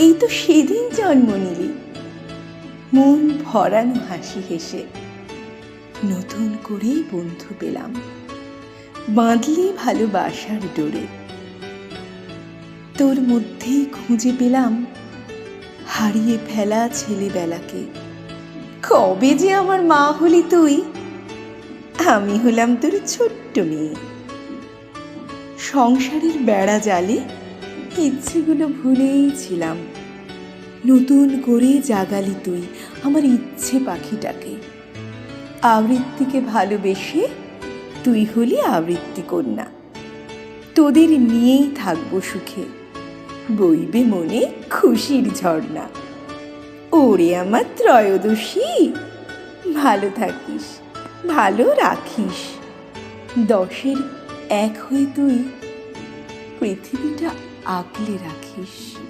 এই তো সেদিন জন্ম নিলি। মন ভরানো হাসি হেসে নতুন করেই বন্ধু পেলাম। বাঁধলি ভালোবাসার ডোরে। তোর মধ্যেই খুঁজে পেলাম হারিয়ে ফেলা ছেলেবেলাকে। কবে যে আমার মা হলি তুই, আমি হলাম তোর ছোট্ট মেয়ে। সংসারের বেড়া জালে ইচ্ছেগুলো ভুলেই ছিলাম। নতুন করে জাগালি তুই আমার ইচ্ছে পাখিটাকে। আবৃত্তিকে ভালোবেসে তুই হলি আবৃত্তি কন্যা। তোদের নিয়েই থাকব সুখে, বইবে মনে খুশির ঝর্ণা। ওরে আমার ত্রয়োদশী, ভালো থাকিস, ভালো রাখিস। দশের এক হয়ে তুই পৃথিবীটা আগলে রাখিস।